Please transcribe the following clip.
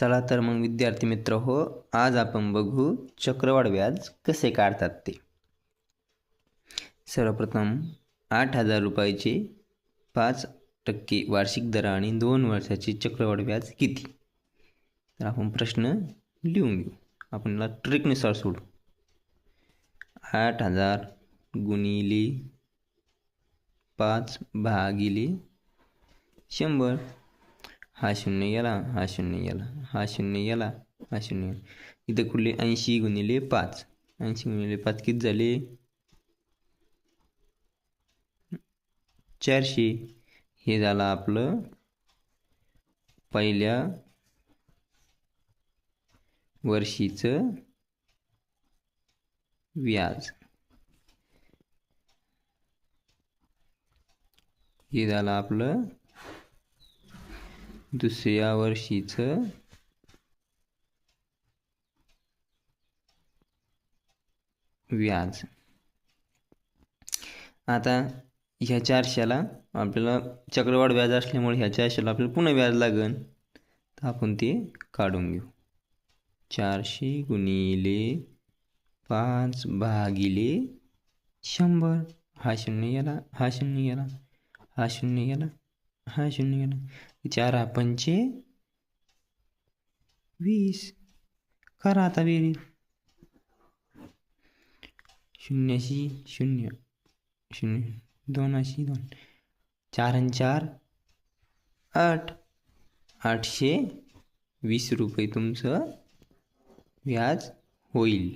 चला तर मग विद्यार्थी मित्र हो आज आपण बघू चक्रवाढ व्याज कसे काढतात ते. सर्वप्रथम आठ हजार रुपयाचे पाच टक्के वार्षिक दर आणि दोन वर्षाचे चक्रवाढ व्याज किती? तर आपण प्रश्न लिहून घेऊ. आपण ट्रिकनुसार सोडू. आठ हजार गुणिले पाच भागिले शंभर. हा शून्य गेला हा शून्य गेला हा शून्य गेला हा शून्य गेला इथं कुठले ऐंशी गुणिले पाच. ऐंशी गुणिले पाच किती झाले? चारशे. हे झालं आपलं पहिल्या वर्षीचं व्याज. हे झालं आपलं दुसऱ्या वर्षीचं. व्याज. आता ह्या चारशेला आपल्याला चक्रवाढ व्याज असल्यामुळे ह्या चारशेला आपल्याला पुन्हा व्याज लागेल तर आपण ते काढून घेऊ. चारशे गुणिले पाच भागिले शंभर. हा शून्य गेला हा शून्य गेला हा शून्य गेला हा शून्य गेला. चार पंचे वीस. करा आता बेरी शून्याशी शून्य. शून्य. दोनाशी दोन. चार आणि चार. आठ. आठशे वीस रुपये तुमचं व्याज होईल.